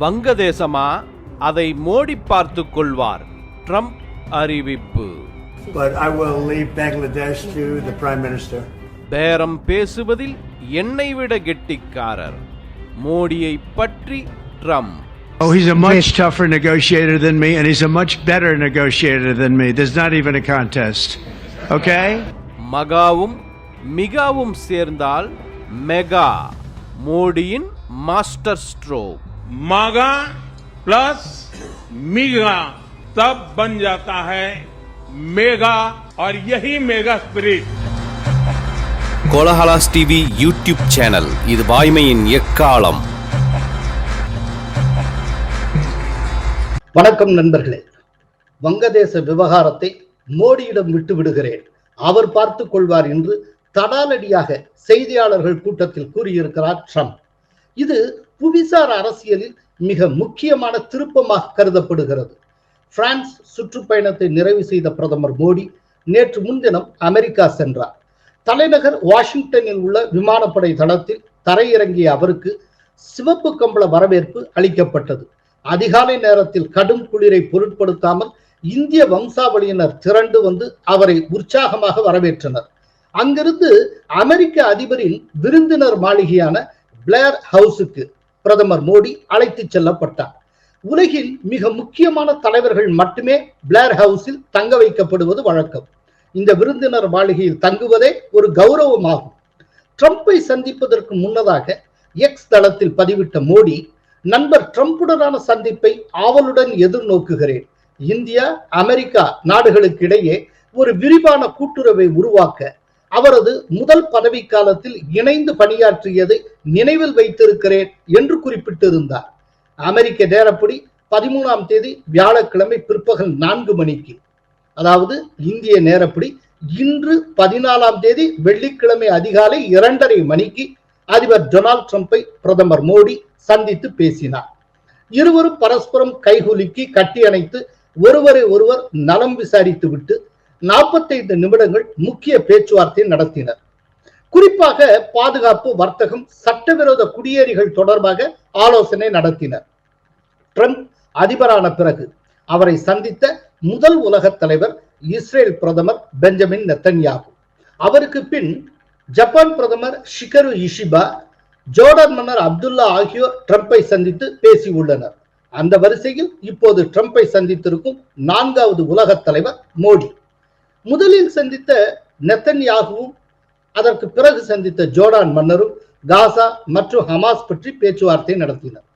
வங்கதேசமா அதை மோடி பார்த்துக் கொள்வார் ட்ரம்ப் அறிவிப்பு But I will leave Bangladesh to the Prime Minister. பேரம் பேசுவதில் என்னை விட கெட்டிக்காரர் மோடியை பற்றி Trump Oh, he's a much tougher negotiator than me, and he's a much better negotiator than me. There's not even a contest. Okay? மகாவும் மிகாவும் சேர்ந்தால் மெகா மோடியின் master stroke मागा प्लस मीगा तब बन जाता है मेगा और यही mega spirit Kolahalas TV YouTube channel இது வாய்மையின் எக்காலம் வணக்கம் நண்பர்களே வங்கதேச விவகாரத்தை மோடியிடம் விட்டு விடுகிறேன் அவர் பார்த்துக் கொள்வார் என்று தடாலடியாக செய்தியாளர்கள் கூட்டத்தில் கூறியிருக்கிறார் ட்ரம்ப் இது புவிசார் அரசியலில் மிக முக்கியமான திருப்பமாக கருதப்படுகிறது. பிரான்ஸ் சுற்றுப்பயணத்தை நிறைவு செய்த பிரதமர் மோடி நேற்று முன்தினம் அமெரிக்கா சென்றார். தலைநகர் வாஷிங்டனில் உள்ள விமானப்படை தளத்தில் தரையிறங்கிய அவருக்கு சிவப்பு கம்பள வரவேற்பு அளிக்கப்பட்டது. அதிகாலை நேரத்தில் கடும் குளிரை பொருட்படுத்தாமல் இந்திய வம்சாவளியினர் திரண்டு வந்து அவரை உற்சாகமாக வரவேற்றனர். அங்கிருந்து அமெரிக்க அதிபரின் விருந்தினர் மாளிகையான பிளேர் ஹவுஸுக்கு பிரதமர் மோடி அழைத்து செல்லப்பட்டார். உலகில் மிக முக்கியமான தலைவர்கள் மட்டுமே பிளேர் ஹவுஸில் தங்க வைக்கப்படுவது வழக்கம். இந்த விருந்தினர் மாளிகையில் தங்குவதே ஒரு கௌரவமாகும். ட்ரம்ப்பை சந்திப்பதற்கு முன்னதாக எக்ஸ் தளத்தில் பதிவிட்ட மோடி நண்பர் ட்ரம்புடனான சந்திப்பை ஆவலுடன் எதிர்நோக்குகிறேன். இந்தியா அமெரிக்கா நாடுகளுக்கு இடையே ஒரு விரிவான கூட்டுறவை உருவாக்க அவரது முதல் பதவி காலத்தில் இணைந்து பணியாற்றியதை நினைவில் வைத்திருக்கிறேன் என்று குறிப்பிட்டிருந்தார். அமெரிக்க நேரப்படி பதிமூணாம் தேதி வியாழக்கிழமை பிற்பகல் நான்கு மணிக்கு. அதாவது இந்திய நேரப்படி இன்று பதினாலாம் தேதி வெள்ளிக்கிழமை அதிகாலை இரண்டரை மணிக்கு அதிபர் டொனால்ட் ட்ரம்ப்பை பிரதமர் மோடி சந்தித்து பேசினார். இருவரும் பரஸ்பரம் கைகுலுக்கி கட்டி அணைத்து ஒருவரை ஒருவர் நலம் விசாரித்து விட்டு நாற்பத்தைந்து நிமிடங்கள் முக்கிய பேச்சுவார்த்தை நடத்தினர். குறிப்பாக பாதுகாப்பு வர்த்தகம் சட்டவிரோத குடியேறிகள் தொடர்பாக ஆலோசனை நடத்தினர். ட்ரம்ப் அதிபரான பிறகு அவரை சந்தித்த முதல் உலக தலைவர் இஸ்ரேல் பிரதமர் பெஞ்சமின் நெத்தன்யாகு. அவருக்கு பின் ஜப்பான் பிரதமர் ஷிகரு இஷிபா ஜோர்டன் மன்னர் அப்துல்லா ஆகியோர் ட்ரம்ப்பை சந்தித்து பேசியுள்ளனர். அந்த வரிசையில் இப்போது ட்ரம்ப்பை சந்தித்திருக்கும் நான்காவது உலகத் தலைவர் மோடி. முதலில் சந்தித்த நெத்தன்யாகுவும் அதற்கு பிறகு சந்தித்த ஜோர்டான் மன்னரும் காசா மற்றும் ஹமாஸ் பற்றி பேச்சுவார்த்தை நடத்தினர்.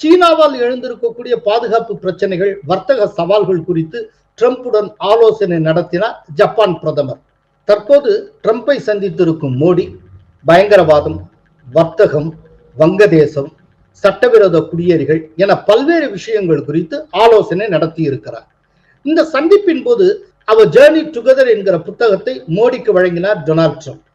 சீனாவால் எழுந்திருக்கக்கூடிய பாதுகாப்பு பிரச்சனைகள் வர்த்தக சவால்கள் குறித்து ட்ரம்புடன் ஆலோசனை நடத்தினார் ஜப்பான் பிரதமர். தற்போது ட்ரம்பை சந்தித்திருக்கும் மோடி பயங்கரவாதம் வர்த்தகம் வங்கதேசம் சட்டவிரோத குடியேறிகள் என பல்வேறு விஷயங்கள் குறித்து ஆலோசனை நடத்தி இருக்கிறார் இந்த சந்திப்பின் போது அவர் ஜேர்னி டுகெதர் என்கிற புத்தகத்தை மோடிக்கு வழங்கினார் டொனால்ட் ட்ரம்ப்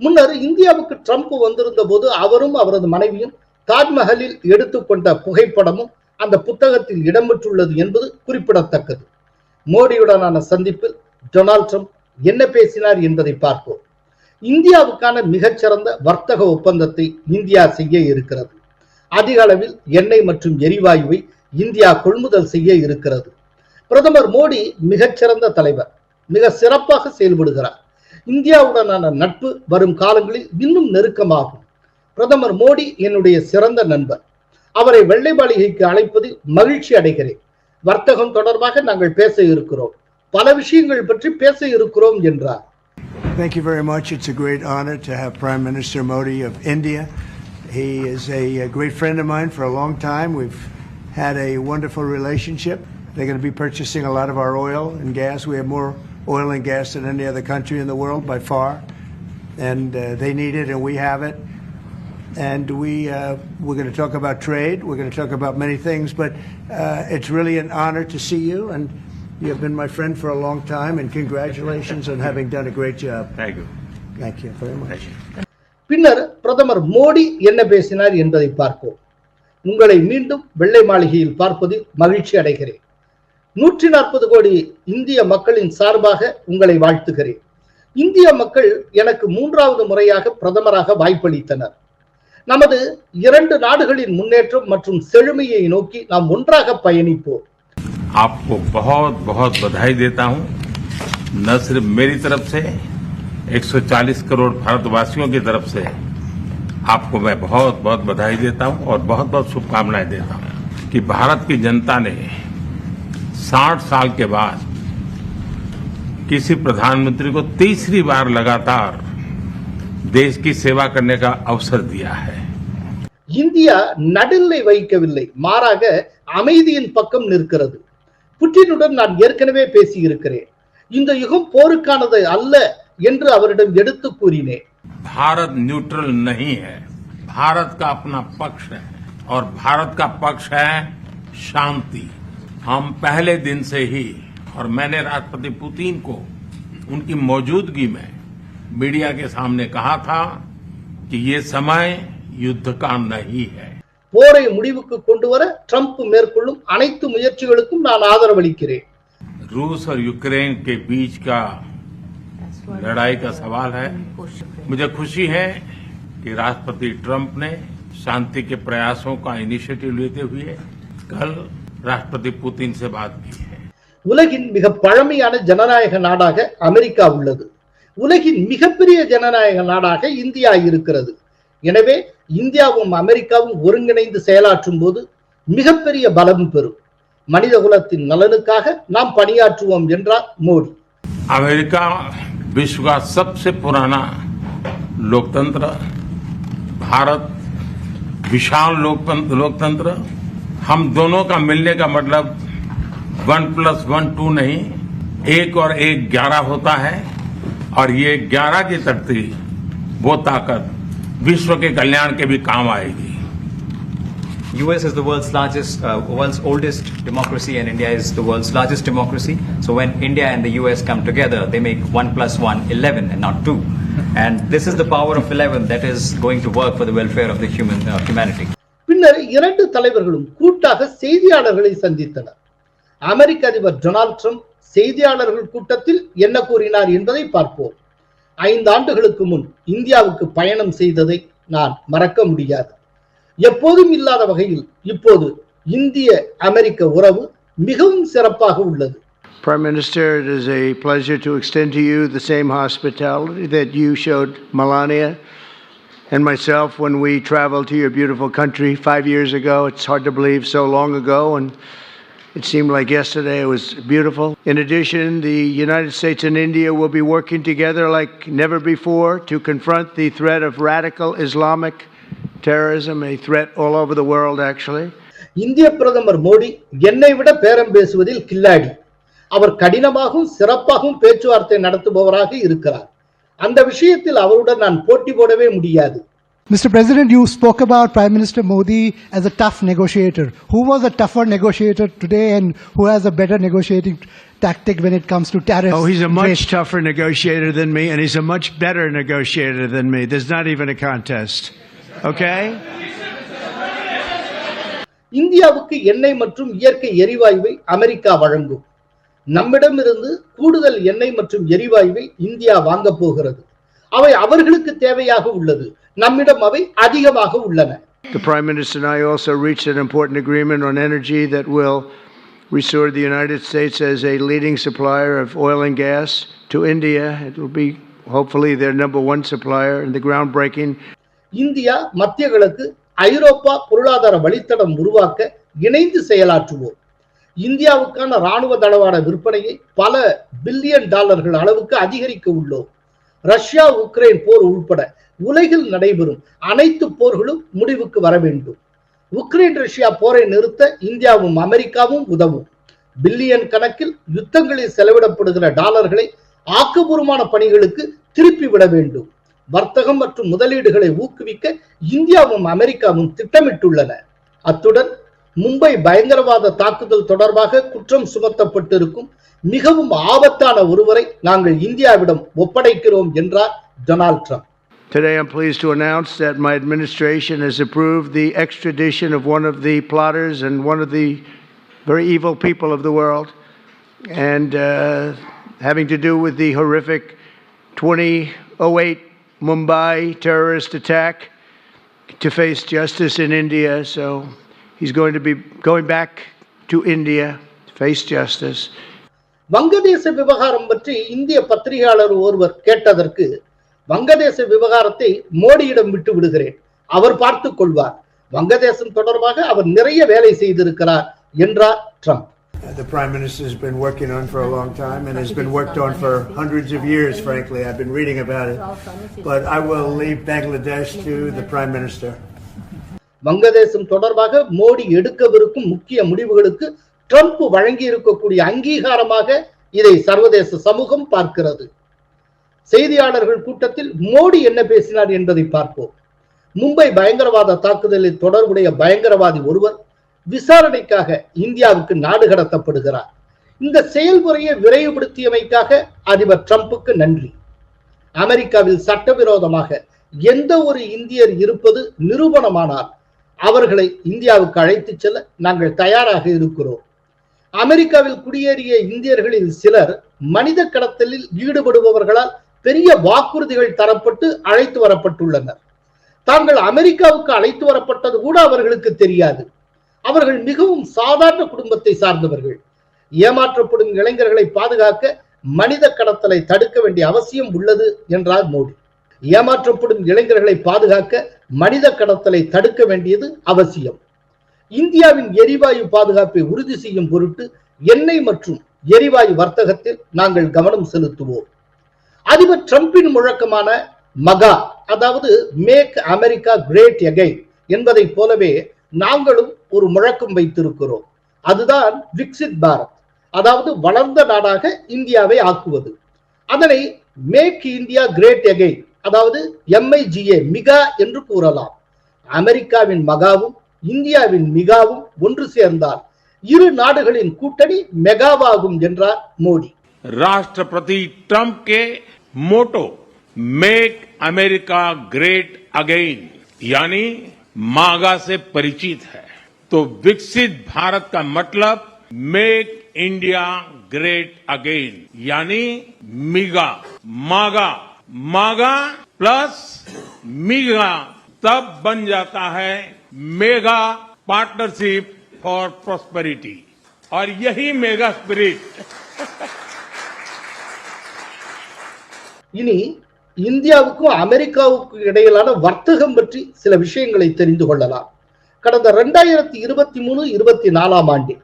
முன்னர் இந்தியாவுக்கு ட்ரம்ப் வந்திருந்த போது அவரும் அவரது மனைவியும் தாஜ்மஹலில் எடுத்துக்கொண்ட புகைப்படமும் அந்த புத்தகத்தில் இடம்பெற்றுள்ளது என்பது குறிப்பிடத்தக்கது. மோடியுடனான சந்திப்பில் டொனால்ட் ட்ரம்ப் என்ன பேசினார் என்பதை பார்ப்போம். இந்தியாவுக்கான மிகச்சிறந்த வர்த்தக ஒப்பந்தத்தை இந்தியா செய்ய இருக்கிறது. அதிக அளவில் எண்ணெய் மற்றும் எரிவாயுவை இந்தியா கொள்முதல் செய்ய இருக்கிறது. பிரதமர் மோடி மிகச்சிறந்த தலைவர் மிக சிறப்பாக செயல்படுகிறார் இந்தியாவுடனான நட்பு வரும் காலங்களில் இன்னும் நெருக்கமாகும் பிரதமர் மோடி என்னுடைய சிறந்த நண்பர் அவரை வெள்ளை மாளிகைக்கு அழைப்பதில் மகிழ்ச்சி அடைகிறேன் வர்த்தகம் தொடர்பாக நாங்கள் பேச இருக்கிறோம் பல விஷயங்கள் பற்றி பேச இருக்கிறோம் என்றார் Thank you very much. It's a great honor to have Prime Minister Modi of India. He is a, a great friend of mine for a long time. We've had a wonderful relationship. They're going to be purchasing a lot of our oil and gas. We have more oil and gas than any other country in the world by far. And uh, they need it, and we have it. And we, uh, we're going to talk about trade. We're going to talk about many things. But uh, it's really an honor to see you. And you have been my friend for a long time. And congratulations on having done a great job. Thank you. Thank you very much. பின்னர் பிரதமர் மோடி என்ன பேசினார் என்பதை பார்ப்போம் உங்களை மீண்டும் வெள்ளை மாளிகையில் பார்ப்பதில் மகிழ்ச்சி அடைகிறேன் நூற்றி நாற்பது கோடி இந்திய மக்களின் சார்பாக உங்களை வாழ்த்துகிறேன் இந்திய மக்கள் எனக்கு மூன்றாவது முறையாக பிரதமராக வாய்ப்பளித்தனர் நமது இரண்டு நாடுகளின் முன்னேற்றம் மற்றும் செழுமையை நோக்கி நாம் ஒன்றாக பயணிப்போம் आपको बहुत बहुत बधाई देता हूं न सिर्फ मेरी तरफ से 140 करोड़ भारतवासियों की तरफ से आपको मैं बहुत बहुत बधाई देता हूं और बहुत बहुत शुभकामनाएं देता हूं कि भारत की जनता ने 60 साल के बाद किसी प्रधानमंत्री को तीसरी बार लगातार देश की सेवा करने का अवसर दिया है இந்தியா நடுநிலை வைக்கவில்லை மாறாக அமைதியின் பக்கம் நிற்கிறது புட்டினுடன் நான் ஏற்கனவே பேசியிருக்கிறேன் இந்த யுகம் போருக்கானது அல்ல என்று அவரிடம் எடுத்து கூறினேன் भारत न्यूट्रल नहीं है भारत का अपना पक्ष है और भारत का पक्ष है शांति हम पहले दिन से ही और मैंने राष्ट्रपति पुतिन को उनकी मौजूदगी में मीडिया के सामने कहा था कि ये समय युद्ध का नहीं है போரை முடிவுக்கு கொண்டு வர ட்ரம்ப் மேற்கொள்ளும் அனைத்து முயற்சிகளுக்கும் நான் ஆதரவளிக்கிறேன் रूस और यूक्रेन के बीच का लड़ाई का सवाल है मुझे खुशी है कि राष्ट्रपति ट्रंप ने शांति के प्रयासों का इनिशिएटिव लेते हुए कल राष्ट्रपति पुतिन से बात की है உலகின் மிக பழமையான ஜனநாயக நாடாக அமெரிக்கா உள்ளது உலகின் மிகப்பெரிய ஜனநாயக நாடாக இந்தியா இருக்கிறது எனவே இந்தியாவும் அமெரிக்காவும் ஒருங்கிணைந்து செயலாற்றும் போது மிகப்பெரிய பலம் பெறும் மனித குலத்தின் நலனுக்காக நாம் பணியாற்றுவோம் என்றார் மோடி अमेरिका विश्व का सबसे पुराना लोकतंत्र भारत विशाल लोकतंत्र लोकतंत्र हम दोनों का मिलने का मतलब वन प्लस वन टू नहीं एक और एक ग्यारह होता है और ये ग्यारह की तकती वो ताकत विश्व के कल्याण के भी काम आएगी US is the world's largest, uh, world's oldest democracy, and India is the world's largest democracy. So when India and the US come together, they make one plus one 11 and not two. And this is the power of 11 that is going to work for the welfare of the human uh, humanity. பின்னர் இரண்டு தலைவர்களும் கூட்டாக செய்தியாளர்களை சந்தித்தனர். அமெரிக்க அதிபர் Donald Trump செய்தியாளர்கள் கூட்டத்தில் என்ன கூறினார் என்பதை பார்ப்போம். ஐந்து ஆண்டுகளுக்கு முன் இந்தியாவுக்கு பயணம் செய்ததை நான் மறக்க முடியாது. எப்போதும் இல்லாத வகையில் இப்போது இந்திய அமெரிக்க உறவு மிகவும் சிறப்பாக உள்ளது. Prime Minister, it is a pleasure to extend to you the same hospitality that you showed Melania. and myself when we traveled to your beautiful country five years ago. It's hard to believe so long ago, and it seemed like yesterday. It was beautiful. In addition, the United States and India will be working together like never before to confront the threat of radical Islamic terrorism, a threat all over the world, actually. இந்திய பிரதமர் மோடி என்னை விட பேரம் பேசுவதில் கில்லாடி அவர் கடினமாகவும் சிறப்பாகவும் பேச்சுவார்த்தை நடத்துபவராக இருக்கிறார் அந்த விஷயத்தில் அவருடன் நான் போட்டி போடவே முடியாது Mr. President, you spoke about Prime Minister Modi as a tough negotiator. Who was a tougher negotiator today and who has a better negotiating tactic when it comes to tariffs? Oh, he's a much trade? tougher negotiator than me, and he's a much better negotiator than me. There's not even a contest. Okay? இந்தியாவுக்கு எண்ணெய் மற்றும் இயற்கை எரிவாயுவை America வழங்கும் நம்மிடமிருந்து கூடுதல் எண்ணெய் மற்றும் எரிவாயுவை இந்தியா வாங்க போகிறது அவை அவர்களுக்கு தேவையாக உள்ளது நம்மிடம் அவை அதிகமாக உள்ளன The Prime Minister and I also reached an important agreement on energy that will restore the United States as a leading supplier of oil and gas to India. It will be hopefully their number one supplier, and the groundbreaking India மத்திய கிழக்கு ஐரோப்பா பொருளாதார வழித்தடம் உருவாக்க இணைந்து செயலாற்றுவோம் இந்தியாவுக்கான ராணுவ தளவாட விற்பனையை பல பில்லியன் டாலர்கள் அளவுக்கு அதிகரிக்க உள்ளோம். ரஷ்யா உக்ரைன் போர் உள்பட உலகில் நடைபெறும் அனைத்து போர்களும் முடிவுக்கு வர வேண்டும். உக்ரைன் ரஷ்யா போரை நிறுத்த இந்தியாவும் அமெரிக்காவும் உதவும். பில்லியன் கணக்கில் யுத்தங்களில் செலவிடப்படுகிற டாலர்களை ஆக்கப்பூர்வமான பணிகளுக்கு திருப்பி விட வேண்டும். வர்த்தகம் மற்றும் முதலீடுகளை ஊக்குவிக்க இந்தியாவும் அமெரிக்காவும் திட்டமிட்டுள்ளன. அத்துடன் மும்பை பயங்கரவாத தாக்குதல் தொடர்பாக குற்றம் சுமத்தப்பட்டிருக்கும் மிகவும் ஆபத்தான ஒருவரை நாங்கள் இந்தியாவிடம் ஒப்படைக்கிறோம் என்றார் Donald Trump Today, I'm pleased to announce that my administration has approved the extradition of one of the plotters and one of the very evil people of the world, and uh, having to do with the horrific 2008 Mumbai terrorist attack to face justice in India. So he's going to be going back to India to face justice. வங்கதேச விவகாரம் பற்றி இந்திய பத்திரிகையாளர் ஒருவர் கேட்டதற்கு வங்கதேச விவகாரத்தை மோடியிடம் விட்டு விடுகிறேன் அவர் பார்த்துக் கொள்வார் வங்கதேசம் தொடர்பாக அவர் நிறைய வேலை செய்திருக்கிறார் என்றார் Trump Uh, The Prime Minister has been working on for a long time and has been worked on for hundreds of years, frankly. I've been reading about it. But I will leave Bangladesh to the Prime Minister. வங்கதேசம் தொடர்பாக மோடி எடுக்கவிருக்கும் முக்கிய முடிவுகளுக்கு Trump வழங்கி இருக்கக்கூடிய அங்கீகாரமாக இதை சர்வதேச சமூகம் பார்க்கிறது. செய்தியாளர்கள் கூட்டத்தில் மோடி என்ன பேசினார் என்பதை பார்ப்போம். மும்பை பயங்கரவாத தாக்குதலில் தொடர்புடைய பயங்கரவாதி ஒருவர் விசாரணைக்காக இந்தியாவுக்கு நாடு கடத்தப்படுகிறார். இந்த செயல்முறையை விரைவுபடுத்தியமைக்காக அதிபர் டிரம்புக்கு நன்றி. அமெரிக்காவில் சட்டவிரோதமாக எந்த ஒரு இந்தியர் இருப்பது நிரூபணமானால் அவர்களை இந்தியாவுக்கு அழைத்துச் செல்ல நாங்கள் தயாராக இருக்கிறோம். அமெரிக்காவில் குடியேறிய இந்தியர்களில் சிலர் மனித கடத்தலில் ஈடுபடுபவர்களால் பெரிய வாக்குறுதிகள் தரப்பட்டு அழைத்து வரப்பட்டுள்ளனர். தாங்கள் அமெரிக்காவுக்கு அழைத்து வரப்பட்டது கூட அவர்களுக்கு தெரியாது. அவர்கள் மிகவும் சாதாரண குடும்பத்தை சார்ந்தவர்கள். ஏமாற்றப்படும் இளைஞர்களை பாதுகாக்க மனித கடத்தலை தடுக்க வேண்டிய அவசியம் உள்ளது என்றார் மோடி. ஏமாற்றப்படும் இளைஞர்களை பாதுகாக்க மனித கடத்தலை தடுக்க வேண்டியது அவசியம். இந்தியாவின் எரிவாயு பாதுகாப்பை உறுதி செய்யும் பொருட்டு எண்ணெய் மற்றும் எரிவாயு வர்த்தகத்தில் நாங்கள் கவனம் செலுத்துவோம். அதிபர் டிரம்பின் முழக்கமான மகா அதாவது மேக் அமெரிக்கா கிரேட் எகைன் என்பதை போலவே நாங்களும் ஒரு முழக்கம் வைத்திருக்கிறோம். அதுதான் விக்சித் பாரத் அதாவது வளர்ந்த நாடாக இந்தியாவை ஆக்குவது. அதனை மேக் இந்தியா கிரேட் எகைன் அதாவது எம்ஐஜிஏ மிகா என்று கூறலாம் அமெரிக்காவின் மகாவும் இந்தியாவின் மிகாவும் ஒன்று சேர்ந்தால் இரு நாடுகளின் கூட்டணி மெகாவாகும் என்றார் மோடி राष्ट्रपति ट्रंप के motto make America great again यानी मागा से परिचित है तो विकसित भारत का मतलब मेक इंडिया ग्रेट अगेन यानी मिगा मागा मागा प्लस मिगा तब बन जाता है मेगा पार्टनरशिप फॉर प्रॉस्पेरिटी और यही मेगा स्पिरिट இனி இந்தியாவுக்கும் அமெரிக்காவுக்கும் இடையிலான வர்த்தகம் பற்றி சில விஷயங்களை தெரிந்து கொள்ளலாம் கடந்த ரெண்டாயிரத்தி இருபத்தி மூணு இருபத்தி நாலாம் ஆண்டில்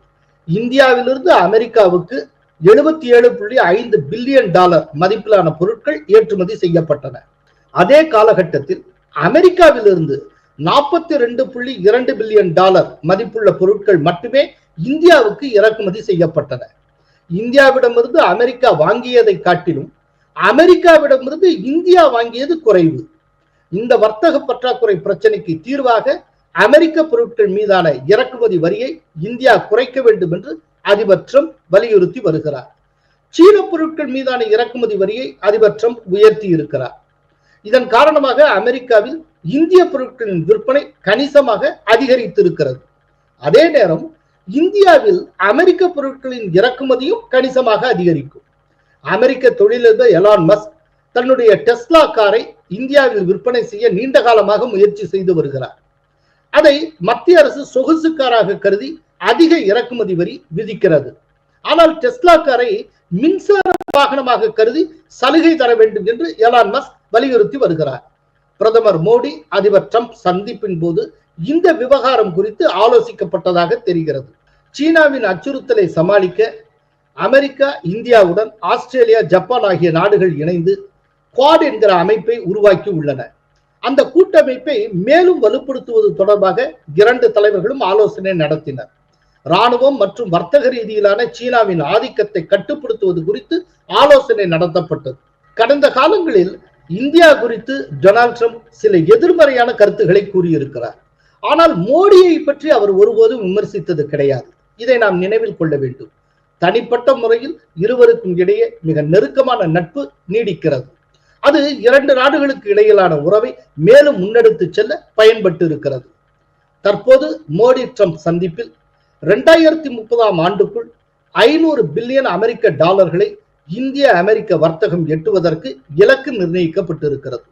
இந்தியாவிலிருந்து அமெரிக்காவுக்கு எழுபத்தி ஏழு புள்ளி ஐந்து பில்லியன் டாலர் மதிப்பிலான பொருட்கள் ஏற்றுமதி செய்யப்பட்டன. அதே காலகட்டத்தில் அமெரிக்காவிலிருந்து நாற்பத்தி ரெண்டு புள்ளி இரண்டு பில்லியன் டாலர் மதிப்புள்ள பொருட்கள் மட்டுமே இந்தியாவுக்கு இறக்குமதி செய்யப்பட்டன. இந்தியாவிடமிருந்து அமெரிக்கா வாங்கியதை காட்டிலும் அமெரிக்காவிடமிருந்து இந்தியா வாங்கியது குறைவு. இந்த வர்த்தக பற்றாக்குறை பிரச்சனைக்கு தீர்வாக அமெரிக்க பொருட்கள் மீதான இறக்குமதி வரியை இந்தியா குறைக்க வேண்டும் என்று அதிபர் ட்ரம்ப் வலியுறுத்தி வருகிறார். சீன பொருட்கள் மீதான இறக்குமதி வரியை அதிபர் ட்ரம்ப் உயர்த்தி இருக்கிறார். இதன் காரணமாக அமெரிக்காவில் இந்திய பொருட்களின் விற்பனை கணிசமாக அதிகரித்திருக்கிறது. அதே நேரம் இந்தியாவில் அமெரிக்க பொருட்களின் இறக்குமதியும் கணிசமாக அதிகரிக்கும். அமெரிக்க தொழிலதிபர் எலான் மஸ்க் தன்னுடைய டெஸ்லா காரை இந்தியாவில் விற்பனை செய்ய நீண்ட காலமாக முயற்சி செய்து வருகிறார். அதை மத்திய அரசு சொகுசு காராக கருதி அதிக இறக்குமதி வரி விதிக்கிறது. ஆனால் டெஸ்லா காரை மின்சார வாகனமாக கருதி சலுகை தர வேண்டும் என்று எலான் மஸ்க் வலியுறுத்தி வருகிறார். பிரதமர் மோடி அதிபர் ட்ரம்ப் சந்திப்பின் போது இந்த விவகாரம் குறித்து ஆலோசிக்கப்பட்டதாக தெரிகிறது. சீனாவின் அச்சுறுத்தலை சமாளிக்க அமெரிக்கா இந்தியாவுடன் ஆஸ்திரேலியா ஜப்பான் ஆகிய நாடுகள் இணைந்து குவாட் என்கிற அமைப்பை உருவாக்கி உள்ளன. அந்த கூட்டமைப்பை மேலும் வலுப்படுத்துவது தொடர்பாக இரண்டு தலைவர்களும் ஆலோசனை நடத்தினர். ராணுவம் மற்றும் வர்த்தக ரீதியிலான சீனாவின் ஆதிக்கத்தை கட்டுப்படுத்துவது குறித்து ஆலோசனை நடத்தப்பட்டது. கடந்த காலங்களில் இந்தியா குறித்து டொனால்ட் ட்ரம்ப் சில எதிர்மறையான கருத்துக்களை கூறியிருக்கிறார். ஆனால் மோடியை பற்றி அவர் ஒருபோதும் விமர்சித்தது கிடையாது. இதை நாம் நினைவில் கொள்ள வேண்டும். தனிப்பட்ட முறையில் இருவருக்கும் இடையே மிக நெருக்கமான நட்பு நீடிக்கிறது. அது இரண்டு நாடுகளுக்கு இடையிலான உறவை மேலும் முன்னெடுத்து செல்ல பயன்பட்டு இருக்கிறது தற்போது மோடி ட்ரம்ப் சந்திப்பில் ரெண்டாயிரத்தி முப்பதாம் ஆண்டுக்குள் ஐநூறு பில்லியன் அமெரிக்க டாலர்களை இந்திய அமெரிக்க வர்த்தகம் எட்டுவதற்கு இலக்கு நிர்ணயிக்கப்பட்டிருக்கிறது.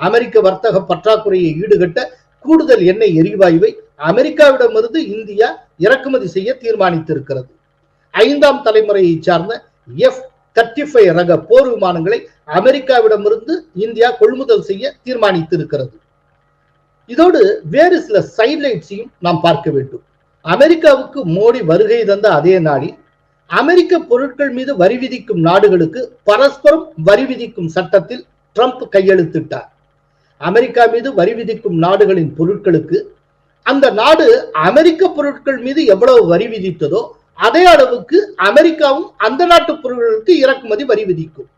அமெரிக்க வர்த்தக பற்றாக்குறையை ஈடுகட்ட கூடுதல் எண்ணெய் எரிவாயுவை அமெரிக்காவிடமிருந்து இந்தியா இறக்குமதி செய்ய தீர்மானித்திருக்கிறது. ஐந்தாம் தலைமுறையை சார்ந்த எஃப் தேர்ட்டி ஃபைவ் ரக போர் விமானங்களை அமெரிக்காவிடமிருந்து இந்தியா கொள்முதல் செய்ய தீர்மானித்திருக்கிறது. இதோடு வேறு சில சைட்லைட்ஸையும் நாம் பார்க்க வேண்டும். அமெரிக்காவுக்கு மோடி வருகை தந்த அதே நாளில் அமெரிக்க பொருட்கள் மீது வரி விதிக்கும் நாடுகளுக்கு பரஸ்பரம் வரி விதிக்கும் சட்டத்தில் ட்ரம்ப் கையெழுத்திட்டார். அமெரிக்கா மீது வரி விதிக்கும் நாடுகளின் பொருட்களுக்கு அந்த நாடு அமெரிக்க பொருட்கள் மீது எவ்வளவு வரி விதித்ததோ அதே அளவுக்கு அமெரிக்காவும் அந்த நாட்டு பொருட்களுக்கு இறக்குமதி வரி விதிக்கும்.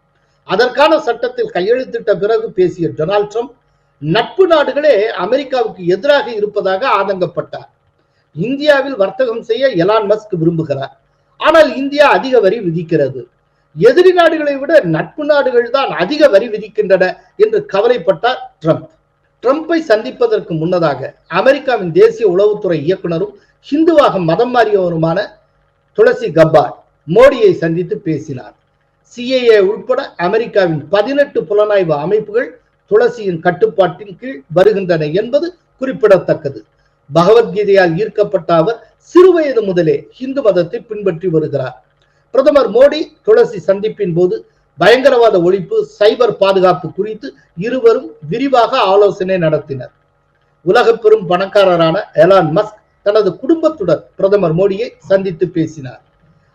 அதற்கான சட்டத்தில் கையெழுத்திட்ட பிறகு பேசிய டொனால்ட் ட்ரம்ப் நட்பு நாடுகளே அமெரிக்காவுக்கு எதிராக இருப்பதாக ஆதங்கப்பட்டார். இந்தியாவில் வர்த்தகம் செய்ய எலான் மஸ்க் விரும்புகிறார். ஆனால் இந்தியா அதிக வரி விதிக்கிறது. எதிரி நாடுகளை விட நட்பு நாடுகள் தான் அதிக வரி விதிக்கின்றன என்று கவலைப்பட்டார் ட்ரம்ப். ட்ரம்ப்பை சந்திப்பதற்கு முன்னதாக அமெரிக்காவின் தேசிய உளவுத்துறை இயக்குனரும் ஹிந்துவாக மதம் மாறியவருமான துளசி கப்பார் மோடியை சந்தித்து பேசினார். சிஏஏ உட்பட அமெரிக்காவின் பதினெட்டு புலனாய்வு அமைப்புகள் துளசியின் கட்டுப்பாட்டின் கீழ் வருகின்றன என்பது குறிப்பிடத்தக்கது. பகவத்கீதையால் ஈர்க்கப்பட்ட அவர் சிறுவயது முதலே இந்து மதத்தை பின்பற்றி வருகிறார். பிரதமர் மோடி துளசி சந்திப்பின் போது பயங்கரவாத ஒழிப்பு சைபர் பாதுகாப்பு குறித்து இருவரும் விரிவாக ஆலோசனை நடத்தினர். உலக பெரும் பணக்காரரான எலான் மஸ்க் தனது குடும்பத்துடன் பிரதமர் மோடியை சந்தித்து பேசினார்.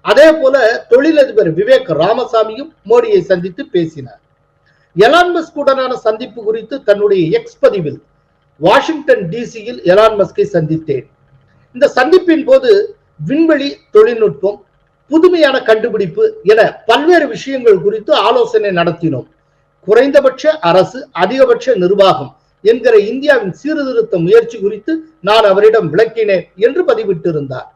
அதே போல தொழிலதிபர் விவேக் ராமசாமியும் மோடியை சந்தித்து பேசினார். எலான் மஸ்குடனான சந்திப்பு குறித்து தன்னுடைய எக்ஸ் பதிவில் வாஷிங்டன் டிசியில் எலான் மஸ்கை சந்தித்தேன். இந்த சந்திப்பின் போது விண்வெளி தொழில்நுட்பம் புதுமையான கண்டுபிடிப்பு என பல்வேறு விஷயங்கள் குறித்து ஆலோசனை நடத்தினோம். குறைந்தபட்ச அரசு அதிகபட்ச நிர்வாகம் என்கிற இந்தியாவின் சீர்திருத்த முயற்சி குறித்து நான் அவரிடம் விளக்கினேன் என்று பதிவிட்டிருந்தார்.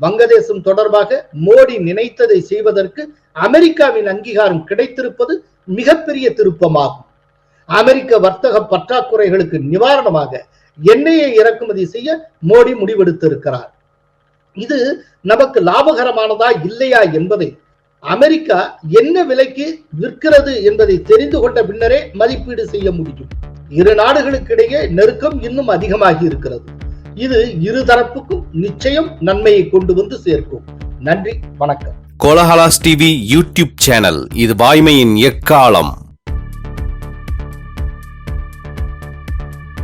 வங்கதேசம் தொடர்பாக மோடி நினைத்ததை செய்வதற்கு அமெரிக்காவின் அங்கீகாரம் கிடைத்திருப்பது மிகப்பெரிய திருப்பமாகும். அமெரிக்க வர்த்தக பற்றாக்குறைகளுக்கு நிவாரணமாக எண்ணெயை இறக்குமதி செய்ய மோடி முடிவெடுத்திருக்கிறார். இது நமக்கு லாபகரமானதா இல்லையா என்பதை அமெரிக்கா என்ன விலைக்கு விற்கிறது என்பதை தெரிந்து கொண்ட பின்னரே மதிப்பீடு செய்ய முடியும். இரு நாடுகளுக்கிடையே நெருக்கம் இன்னும் அதிகமாகி இருக்கிறது. இது இரு தரப்புக்கும் நிச்சயம் நன்மையை கொண்டு வந்து சேர்க்கும். நன்றி வணக்கம். கோலஹலாஸ் டிவி யூடியூப் சேனல் இது வாய்மையின் எக்காலம்.